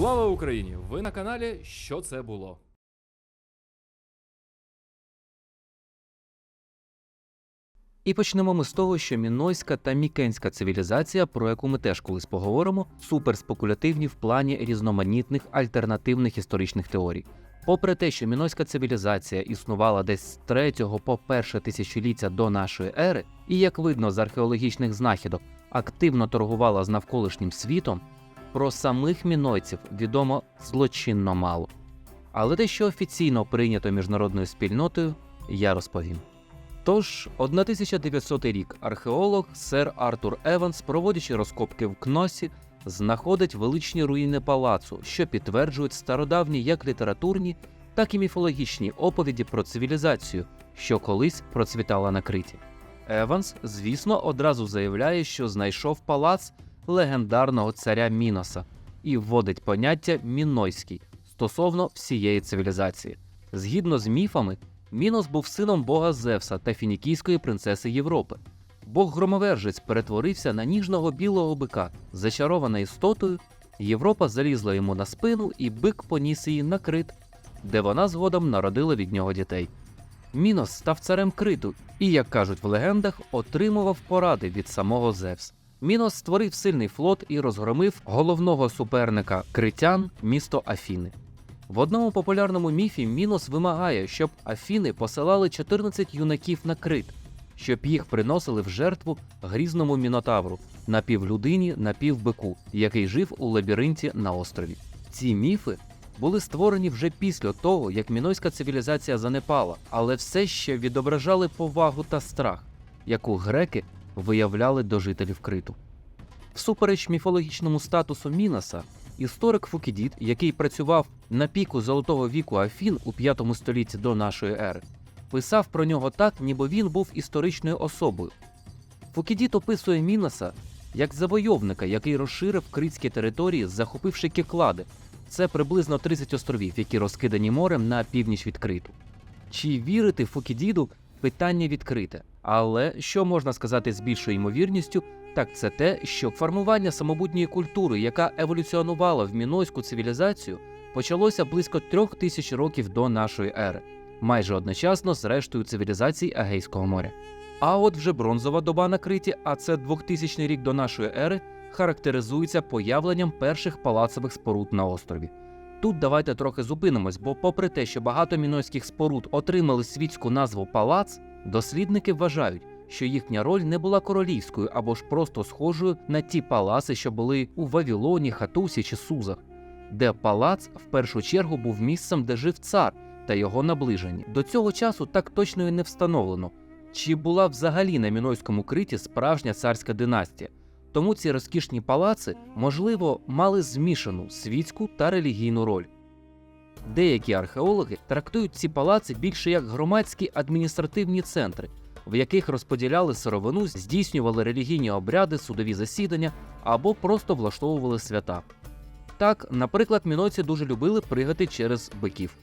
Слава Україні! Ви на каналі Що це було? І почнемо ми з того, що мінойська та мікенська цивілізація, про яку ми теж колись поговоримо, суперспекулятивні в плані різноманітних альтернативних історичних теорій. Попри те, що мінойська цивілізація існувала десь з 3 по перше тисячоліття до нашої ери, і як видно з археологічних знахідок, активно торгувала з навколишнім світом, про самих мінойців відомо злочинно мало. Але те, що офіційно прийнято міжнародною спільнотою, я розповім. Тож, 1900 рік археолог сер Артур Еванс, проводячи розкопки в Кносі, знаходить величні руїни палацу, що підтверджують стародавні як літературні, так і міфологічні оповіді про цивілізацію, що колись процвітала на Криті. Еванс, звісно, одразу заявляє, що знайшов палац легендарного царя Міноса і вводить поняття мінойський стосовно всієї цивілізації. Згідно з міфами, Мінос був сином бога Зевса та фінікійської принцеси Європи. Бог громовержець перетворився на ніжного білого бика, зачарована істотою. Європа залізла йому на спину, і бик поніс її на крит, де вона згодом народила від нього дітей. Мінос став царем криту і, як кажуть в легендах, отримував поради від самого Зевс. Мінос створив сильний флот і розгромив головного суперника критян місто Афіни. В одному популярному міфі Мінос вимагає, щоб Афіни посилали 14 юнаків на крит, щоб їх приносили в жертву грізному мінотавру, напівлюдині, напівбику, який жив у лабіринті на острові. Ці міфи були створені вже після того, як мінойська цивілізація занепала, але все ще відображали повагу та страх, яку греки виявляли до жителів криту. Всупереч міфологічному статусу Міноса, історик Фукідід, який працював на піку золотого віку Афін у 5 столітті до нашої ери, писав про нього так, ніби він був історичною особою. Фукідід описує Міноса як завойовника, який розширив критські території, захопивши кіклади. Це приблизно 30 островів, які розкидані морем на північ від Криту. Чи вірити Фукідіду питання відкрите. Але що можна сказати з більшою ймовірністю, так це те, що формування самобутньої культури, яка еволюціонувала в мінойську цивілізацію, почалося близько трьох тисяч років до нашої ери, майже одночасно з рештою цивілізацій Егейського моря. А от вже бронзова доба на Криті, а це 2000 рік до нашої ери, характеризується появленням перших палацових споруд на острові. Тут давайте трохи зупинимось, бо, попри те, що багато мінойських споруд отримали світську назву палац, дослідники вважають, що їхня роль не була королівською або ж просто схожою на ті палаци, що були у Вавілоні, Хатусі чи Сузах, де палац в першу чергу був місцем, де жив цар та його наближені. До цього часу так точно і не встановлено, чи була взагалі на мінойському криті справжня царська династія. Тому ці розкішні палаци, можливо, мали змішану світську та релігійну роль. Деякі археологи трактують ці палаци більше як громадські адміністративні центри, в яких розподіляли сировину, здійснювали релігійні обряди, судові засідання або просто влаштовували свята. Так, наприклад, мінойці дуже любили пригати через биків.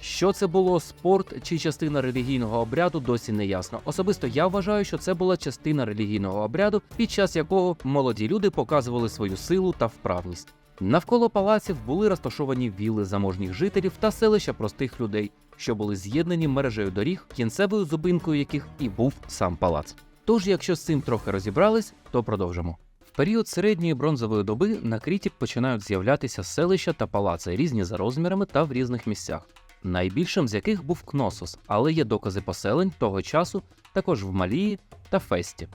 Що це було спорт чи частина релігійного обряду, досі не ясно. Особисто я вважаю, що це була частина релігійного обряду, під час якого молоді люди показували свою силу та вправність. Навколо палаців були розташовані вілли заможніх жителів та селища простих людей, що були з'єднані мережею доріг, кінцевою зупинкою яких і був сам палац. Тож, якщо з цим трохи розібрались, то продовжимо. В період середньої бронзової доби на Кріті починають з'являтися селища та палаци різні за розмірами та в різних місцях найбільшим з яких був Кносос, але є докази поселень того часу також в Малії та Фесті.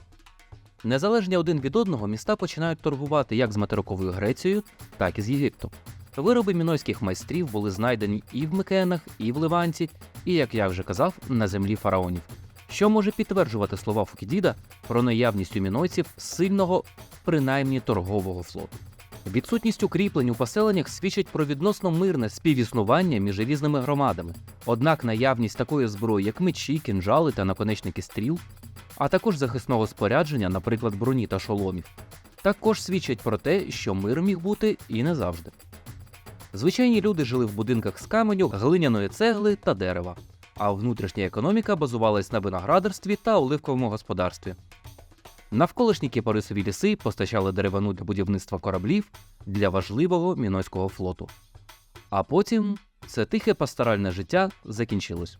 Незалежні один від одного міста починають торгувати як з материковою Грецією, так і з Єгиптом. Вироби мінойських майстрів були знайдені і в Микенах, і в Ливанці, і, як я вже казав, на землі фараонів, що може підтверджувати слова Фукідіда про наявність у мінойців сильного, принаймні торгового флоту. Відсутність укріплень у поселеннях свідчить про відносно мирне співіснування між різними громадами. Однак наявність такої зброї, як мечі, кінжали та наконечники стріл, а також захисного спорядження, наприклад, броні та шоломів, також свідчать про те, що мир міг бути і не завжди. Звичайні люди жили в будинках з каменю, глиняної цегли та дерева, а внутрішня економіка базувалась на виноградарстві та оливковому господарстві. Навколишні кіпарисові ліси постачали деревину для будівництва кораблів для важливого мінойського флоту. А потім це тихе пасторальне життя закінчилось.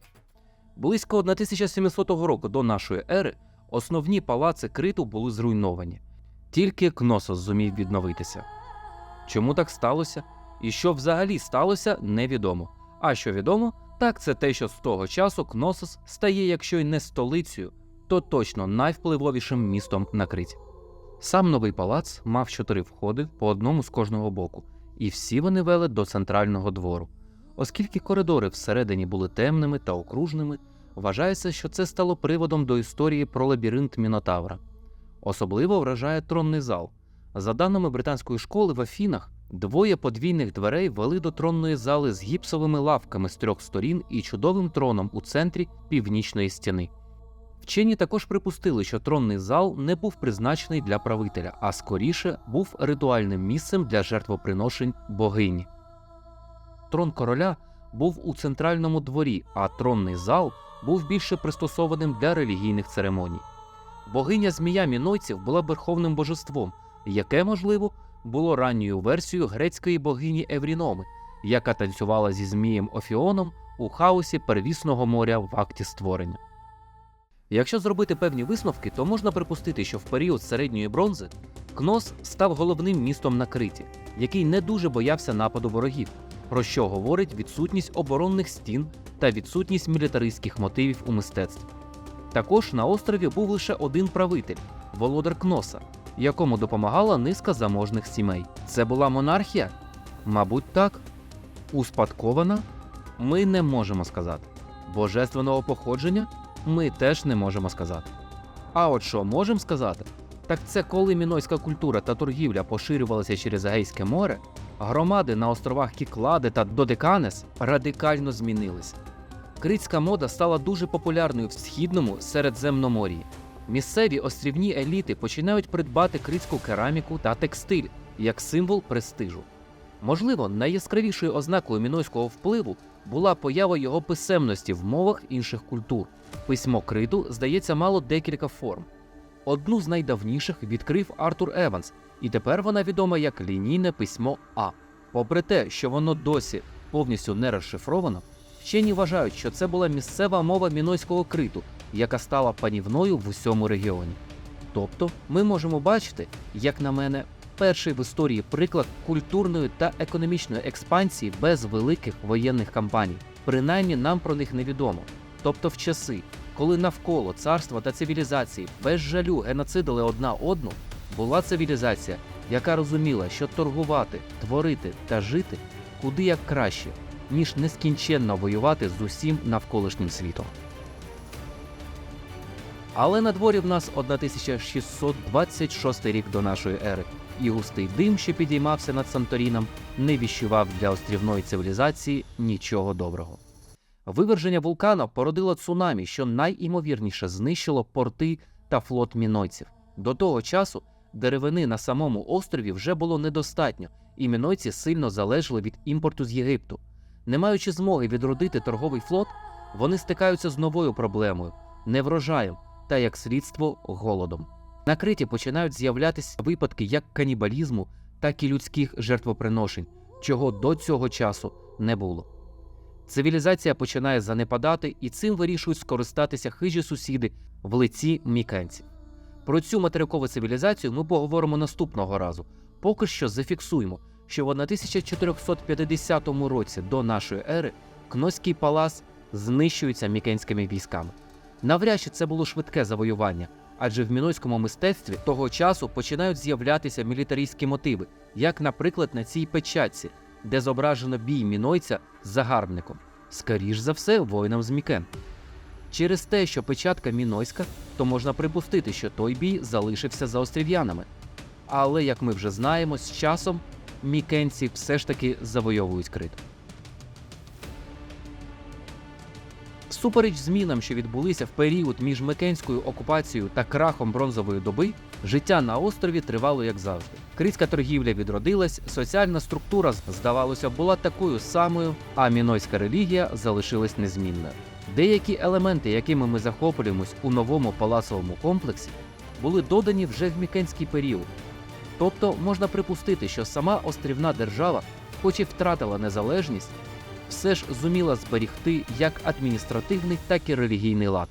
Близько 1700 року до нашої ери основні палаци криту були зруйновані. Тільки Кносос зумів відновитися. Чому так сталося? І що взагалі сталося, невідомо. А що відомо, так це те, що з того часу Кносос стає, якщо й не столицею, то точно найвпливовішим містом на Криті. Сам новий палац мав чотири входи по одному з кожного боку, і всі вони вели до центрального двору. Оскільки коридори всередині були темними та окружними, вважається, що це стало приводом до історії про лабіринт Мінотавра. Особливо вражає тронний зал. За даними британської школи в Афінах, двоє подвійних дверей вели до тронної зали з гіпсовими лавками з трьох сторін і чудовим троном у центрі північної стіни. Вчені також припустили, що тронний зал не був призначений для правителя, а скоріше був ритуальним місцем для жертвоприношень богині. Трон короля був у центральному дворі, а тронний зал був більше пристосованим для релігійних церемоній. Богиня змія мінойців була верховним божеством, яке, можливо, було ранньою версією грецької богині Евріноми, яка танцювала зі змієм Офіоном у хаосі первісного моря в акті створення. Якщо зробити певні висновки, то можна припустити, що в період середньої бронзи Кнос став головним містом на Криті, який не дуже боявся нападу ворогів, про що говорить відсутність оборонних стін та відсутність мілітаристських мотивів у мистецтві. Також на острові був лише один правитель володар Кноса, якому допомагала низка заможних сімей. Це була монархія? Мабуть, так. Успадкована? Ми не можемо сказати. Божественного походження? Ми теж не можемо сказати. А от що можемо сказати? Так це коли мінойська культура та торгівля поширювалися через Егейське море, громади на островах Кіклади та Додеканес радикально змінилися. Критська мода стала дуже популярною в східному Середземномор'ї. Місцеві острівні еліти починають придбати критську кераміку та текстиль як символ престижу. Можливо, найяскравішою ознакою мінойського впливу була поява його писемності в мовах інших культур. Письмо криту, здається, мало декілька форм. Одну з найдавніших відкрив Артур Еванс, і тепер вона відома як лінійне письмо А. Попри те, що воно досі повністю не розшифровано, вчені вважають, що це була місцева мова мінойського криту, яка стала панівною в усьому регіоні. Тобто, ми можемо бачити, як на мене, перший в історії приклад культурної та економічної експансії без великих воєнних кампаній. Принаймні нам про них невідомо. Тобто в часи, коли навколо царства та цивілізації без жалю геноцидили одна одну, була цивілізація, яка розуміла, що торгувати, творити та жити куди як краще, ніж нескінченно воювати з усім навколишнім світом. Але на дворі в нас 1626 рік до нашої ери, і густий дим, що підіймався над Санторіном, не віщував для острівної цивілізації нічого доброго. Виверження вулкана породило цунамі, що найімовірніше знищило порти та флот мінойців. До того часу деревини на самому острові вже було недостатньо, і мінойці сильно залежали від імпорту з Єгипту. Не маючи змоги відродити торговий флот, вони стикаються з новою проблемою неврожаєм та, як слідство, голодом. На Криті починають з'являтися випадки як канібалізму, так і людських жертвоприношень, чого до цього часу не було. Цивілізація починає занепадати, і цим вирішують скористатися хижі сусіди в лиці мікенців. Про цю материкову цивілізацію ми поговоримо наступного разу. Поки що зафіксуємо, що в 1450 році до нашої ери Кноський палац знищується мікенськими військами. Навряд чи це було швидке завоювання, адже в мінойському мистецтві того часу починають з'являтися мілітарійські мотиви, як, наприклад, на цій печатці, де зображено бій мінойця з загарбником, скоріш за все, воїном з Мікен. Через те, що печатка мінойська, то можна припустити, що той бій залишився за острів'янами. Але, як ми вже знаємо, з часом мікенці все ж таки завойовують крит. Всупереч змінам, що відбулися в період між Микенською окупацією та крахом бронзової доби, життя на острові тривало як завжди. Критська торгівля відродилась, соціальна структура, здавалося, була такою самою, а мінойська релігія залишилась незмінною. Деякі елементи, якими ми захоплюємось у новому палацовому комплексі, були додані вже в мікенський період. Тобто можна припустити, що сама острівна держава, хоч і втратила незалежність, все ж зуміла зберігти як адміністративний, так і релігійний лад.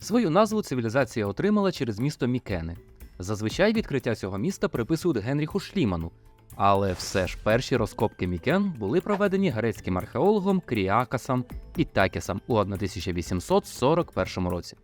Свою назву цивілізація отримала через місто Мікени. Зазвичай відкриття цього міста приписують Генріху Шліману, але все ж перші розкопки Мікен були проведені грецьким археологом Кріакасом і Такісом у 1841 році.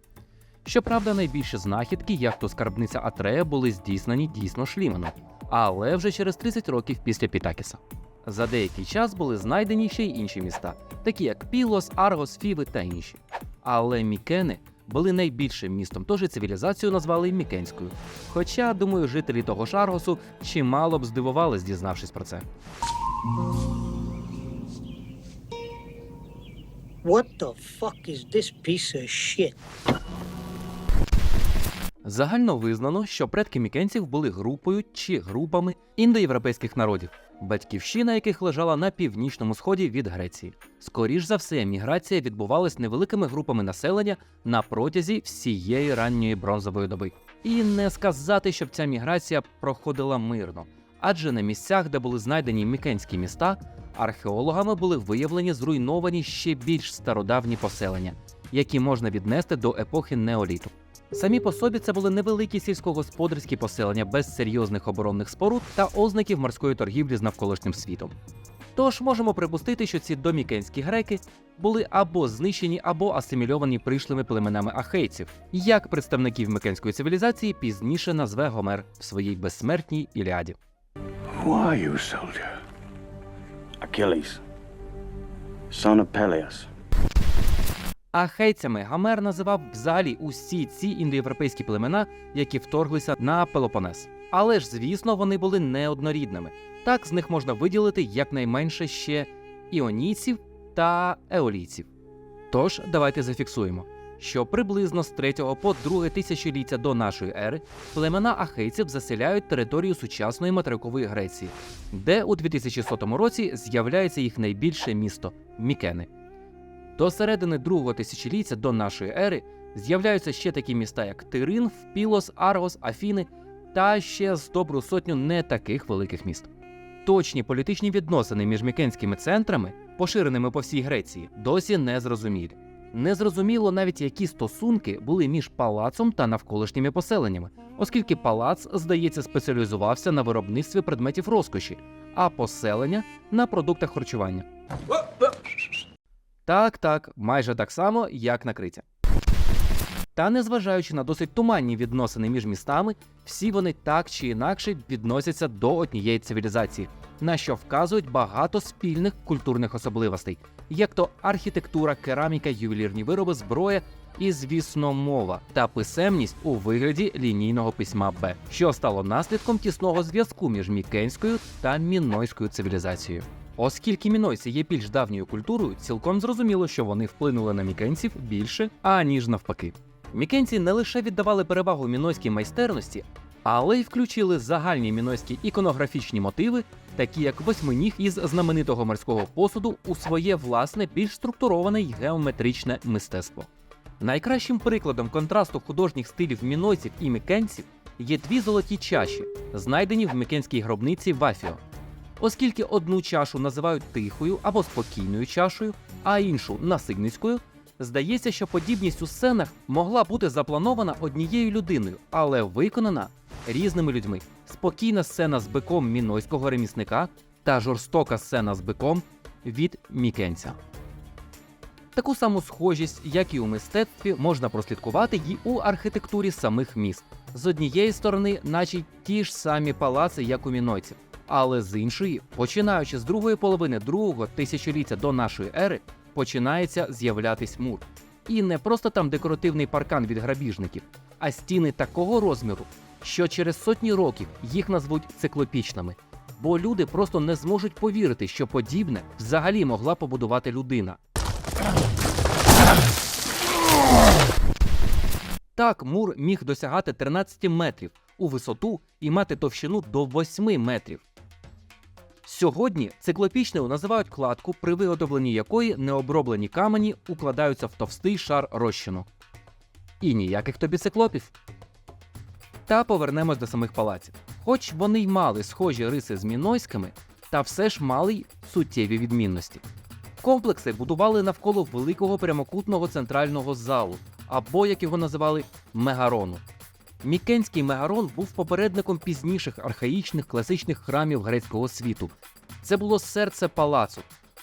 Щоправда, найбільші знахідки, як то скарбниця Атрея, були здійснені дійсно Шліманом, але вже через 30 років після Пітакіса. За деякий час були знайдені ще й інші міста, такі як Пілос, Аргос, Фіви та інші. Але Мікени були найбільшим містом, тож і цивілізацію назвали Мікенською. Хоча, думаю, жителі того ж Аргосу чимало б здивувались, дізнавшись про це. What the fuck is this piece of shit? Загально визнано, що предки мікенців були групою чи групами індоєвропейських народів, батьківщина яких лежала на північному сході від Греції. Скоріш за все, міграція відбувалась невеликими групами населення на протязі всієї ранньої бронзової доби. І не сказати, щоб ця міграція проходила мирно, адже на місцях, де були знайдені мікенські міста, археологами були виявлені зруйновані ще більш стародавні поселення, які можна віднести до епохи неоліту. Самі по собі це були невеликі сільськогосподарські поселення без серйозних оборонних споруд та ознаків морської торгівлі з навколишнім світом. Тож можемо припустити, що ці домікенські греки були або знищені, або асимільовані прийшлими племенами ахейців, як представників мікенської цивілізації пізніше назве Гомер в своїй безсмертній Іліаді. Are you, soldier? Achilles, son of Peleus. Ахейцями Гомер називав взагалі усі ці індоєвропейські племена, які вторглися на Пелопонес. Але ж, звісно, вони були неоднорідними. Так з них можна виділити якнайменше ще іонійців та еолійців. Тож давайте зафіксуємо, що приблизно з 3 по 2 тисячоліття до нашої ери племена ахейців заселяють територію сучасної материкової Греції, де у 2100 році з'являється їх найбільше місто Мікени. До середини другого тисячоліття до нашої ери з'являються ще такі міста, як Тирин, Пілос, Аргос, Афіни та ще з добру сотню не таких великих міст. Точні політичні відносини між мікенськими центрами, поширеними по всій Греції, досі не зрозумілі. Незрозуміло навіть які стосунки були між палацом та навколишніми поселеннями, оскільки палац, здається, спеціалізувався на виробництві предметів розкоші, а поселення на продуктах харчування. Так, так, майже так само, як накриття. Та незважаючи на досить туманні відносини між містами, всі вони так чи інакше відносяться до однієї цивілізації, на що вказують багато спільних культурних особливостей, як то архітектура, кераміка, ювелірні вироби, зброя і, звісно, мова та писемність у вигляді лінійного письма Б, що стало наслідком тісного зв'язку між мікенською та мінойською цивілізацією. Оскільки мінойці є більш давньою культурою, цілком зрозуміло, що вони вплинули на мікенців більше, аніж навпаки. Мікенці не лише віддавали перевагу мінойській майстерності, але й включили загальні мінойські іконографічні мотиви, такі як восьминіг із знаменитого морського посуду, у своє власне більш структуроване й геометричне мистецтво. Найкращим прикладом контрасту художніх стилів мінойців і мікенців є дві золоті чаші, знайдені в мікенській гробниці Вафіо. Оскільки одну чашу називають тихою або спокійною чашею, а іншу насильницькою, здається, що подібність у сценах могла бути запланована однією людиною, але виконана різними людьми. Спокійна сцена з биком мінойського ремісника та жорстока сцена з биком від мікенця. Таку саму схожість, як і у мистецтві, можна прослідкувати й у архітектурі самих міст. З однієї сторони, наче ті ж самі палаци, як у мінойців, але з іншої, починаючи з другої половини другого тисячоліття до нашої ери, починається з'являтись мур. І не просто там декоративний паркан від грабіжників, а стіни такого розміру, що через сотні років їх назвуть циклопічними. Бо люди просто не зможуть повірити, що подібне взагалі могла побудувати людина. Так, мур міг досягати 13 метрів у висоту і мати товщину до 8 метрів. Сьогодні циклопічною називають кладку, при виготовленні якої необроблені камені укладаються в товстий шар розчину. І ніяких тобі циклопів. Та повернемось до самих палаців. Хоч вони й мали схожі риси з мінойськими, та все ж мали й суттєві відмінності. Комплекси будували навколо великого прямокутного центрального залу, або як його називали мегарону. Мікенський мегарон був попередником пізніших архаїчних класичних храмів грецького світу. Це було серце палацу,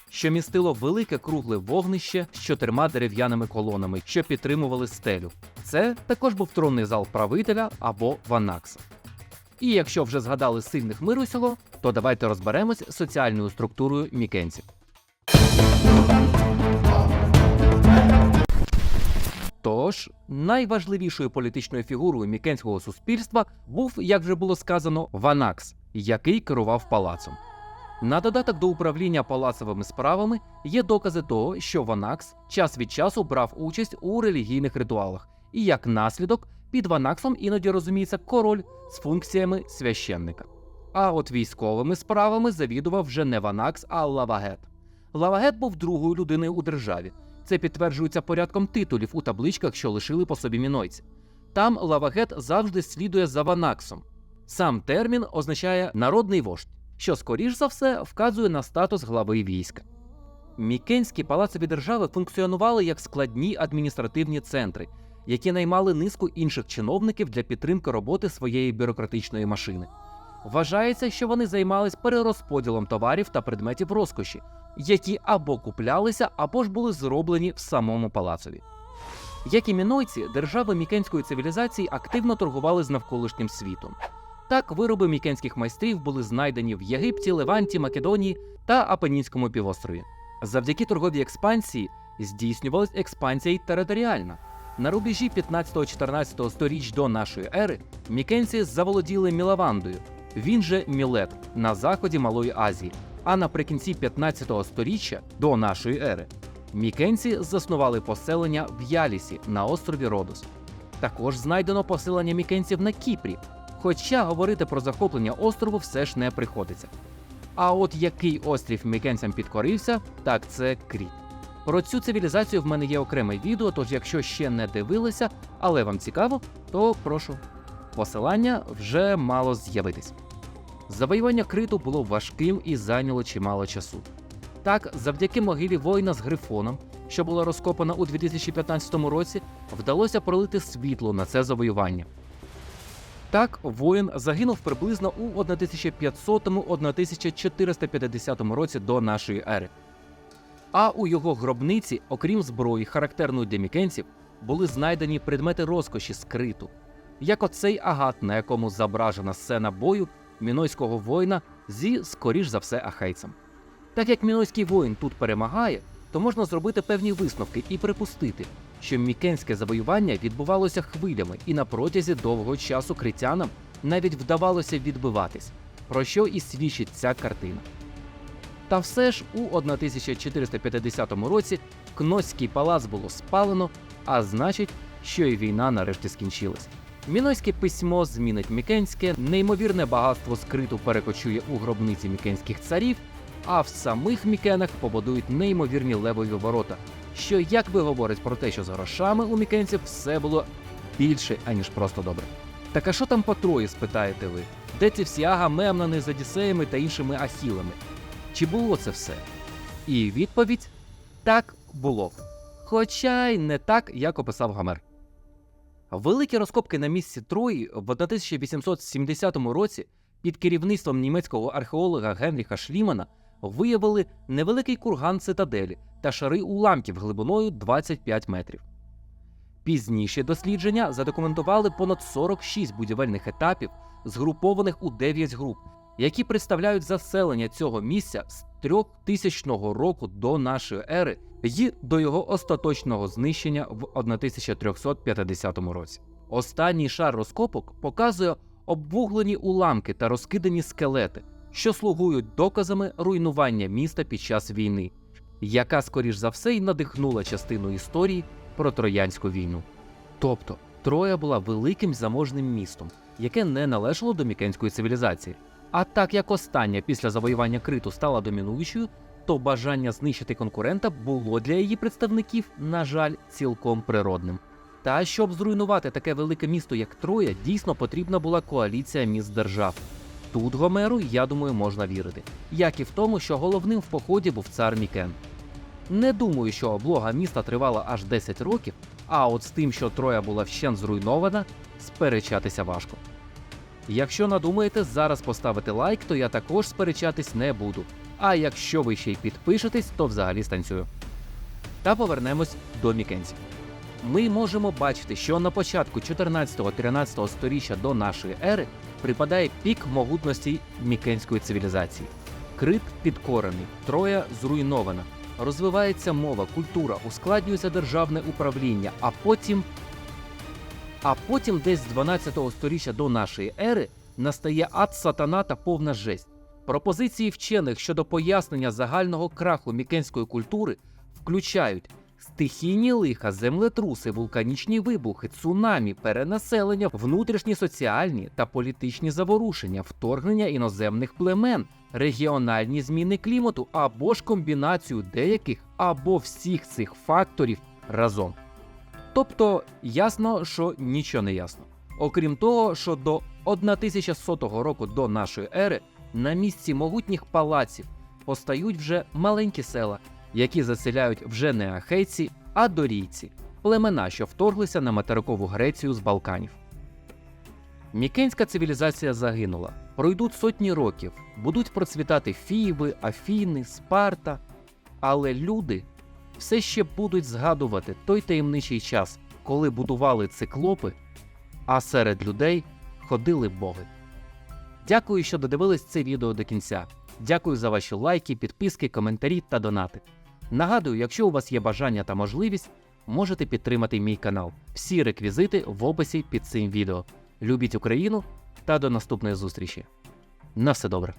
що містило велике кругле вогнище з чотирма дерев'яними колонами, що підтримували стелю. Це також був тронний зал правителя або ванакса. І якщо вже згадали сильних мирусього, то давайте розберемось соціальною структурою мікенців. Тож найважливішою політичною фігурою мікенського суспільства був, як вже було сказано, Ванакс, який керував палацом. На додаток до управління палацовими справами є докази того, що Ванакс час від часу брав участь у релігійних ритуалах, і як наслідок під Ванаксом іноді розуміється король з функціями священника. А от військовими справами завідував вже не Ванакс, а Лавагет. Лавагет був другою людиною у державі. Це підтверджується порядком титулів у табличках, що лишили по собі мінойці. Там Лавагет завжди слідує за Ванаксом. Сам термін означає народний вождь, що, скоріш за все, вказує на статус глави війська. Мікенські палацові держави функціонували як складні адміністративні центри, які наймали низку інших чиновників для підтримки роботи своєї бюрократичної машини. Вважається, що вони займались перерозподілом товарів та предметів розкоші, які або куплялися, або ж були зроблені в самому палацові. Як і мінойці, держави мікенської цивілізації активно торгували з навколишнім світом. Так, вироби мікенських майстрів були знайдені в Єгипті, Леванті, Македонії та Апенінському півострові. Завдяки торговій експансії здійснювалась експансія й територіальна. На рубежі 15-14 сторіч до нашої ери мікенці заволоділи Мілавандою, він же Мілет на заході Малої Азії. А наприкінці 15 сторіччя до нашої ери мікенці заснували поселення в Ялісі на острові Родос. Також знайдено поселення мікенців на Кіпрі, хоча говорити про захоплення острову все ж не приходиться. А от який острів мікенцям підкорився, так це Кріт. Про цю цивілізацію в мене є окреме відео, тож якщо ще не дивилися, але вам цікаво, то прошу. Посилання вже мало з'явитись. Завоювання Криту було важким і зайняло чимало часу. Так, завдяки могилі воїна з грифоном, що була розкопана у 2015 році, вдалося пролити світло на це завоювання. Так, воїн загинув приблизно у 1500-1450 році до нашої ери. А у його гробниці, окрім зброї, характерної для мікенців, були знайдені предмети розкоші з криту, як оцей агат, на якому зображена сцена бою мінойського воїна зі, скоріш за все, ахейцем. Так як мінойський воїн тут перемагає, то можна зробити певні висновки і припустити, що мікенське завоювання відбувалося хвилями, і на протязі довгого часу критянам навіть вдавалося відбиватись, про що і свідчить ця картина. Та все ж у 1450 році Кносський палац було спалено, а значить, що і війна нарешті скінчилась. Мінойське письмо змінить мікенське, неймовірне багатство скриту перекочує у гробниці мікенських царів, а в самих мікенах побудують неймовірні левові ворота, що якби говорить про те, що з грошами у мікенців все було більше, аніж просто добре. Так а що там по Трої, спитаєте ви? Де ці всі агамемнони з Одіссеями та іншими ахілами? Чи було це все? І відповідь так було. Хоча й не так, як описав Гомер. Великі розкопки на місці Трої в 1870 році під керівництвом німецького археолога Генріха Шлімана виявили невеликий курган цитаделі та шари уламків глибиною 25 метрів. Пізніші дослідження задокументували понад 46 будівельних етапів, згрупованих у 9 груп, які представляють заселення цього місця з 3000 року до нашої ери і до його остаточного знищення в 1350 році. Останній шар розкопок показує обвуглені уламки та розкидані скелети, що слугують доказами руйнування міста під час війни, яка, скоріш за все, й надихнула частину історії про Троянську війну. Тобто Троя була великим заможним містом, яке не належало до мікенської цивілізації. А так як остання після завоювання Криту стала домінуючою, то бажання знищити конкурента було для її представників, на жаль, цілком природним. Та щоб зруйнувати таке велике місто, як Троя, дійсно потрібна була коаліція міст держав. Тут Гомеру, я думаю, можна вірити, як і в тому, що головним в поході був цар Мікен. Не думаю, що облога міста тривала аж 10 років, а от з тим, що Троя була вщент зруйнована, сперечатися важко. Якщо надумаєте зараз поставити лайк, то я також сперечатись не буду. А якщо ви ще й підпишетесь, то взагалі станцюю. Та повернемось до мікенців. Ми можемо бачити, що на початку 14-13 сторіччя до нашої ери припадає пік могутності мікенської цивілізації. Крит підкорений, Троя зруйнована, розвивається мова, культура, ускладнюється державне управління, а потім. А потім, десь з 12 сторіччя до нашої ери, настає ад сатана та повна жесть. Пропозиції вчених щодо пояснення загального краху мікенської культури включають стихійні лиха, землетруси, вулканічні вибухи, цунамі, перенаселення, внутрішні соціальні та політичні заворушення, вторгнення іноземних племен, регіональні зміни клімату або ж комбінацію деяких або всіх цих факторів разом. Тобто ясно, що нічого не ясно. Окрім того, що до 1100 року до нашої ери на місці могутніх палаців постають вже маленькі села, які заселяють вже не ахейці, а дорійці, племена, що вторглися на материкову Грецію з Балканів. Мікенська цивілізація загинула. Пройдуть сотні років, будуть процвітати Фіби, Афіни, Спарта. Але люди все ще будуть згадувати той таємничий час, коли будували циклопи, а серед людей ходили боги. Дякую, що додивились це відео до кінця. Дякую за ваші лайки, підписки, коментарі та донати. Нагадую, якщо у вас є бажання та можливість, можете підтримати мій канал. Всі реквізити в описі під цим відео. Любіть Україну та до наступної зустрічі. На все добре.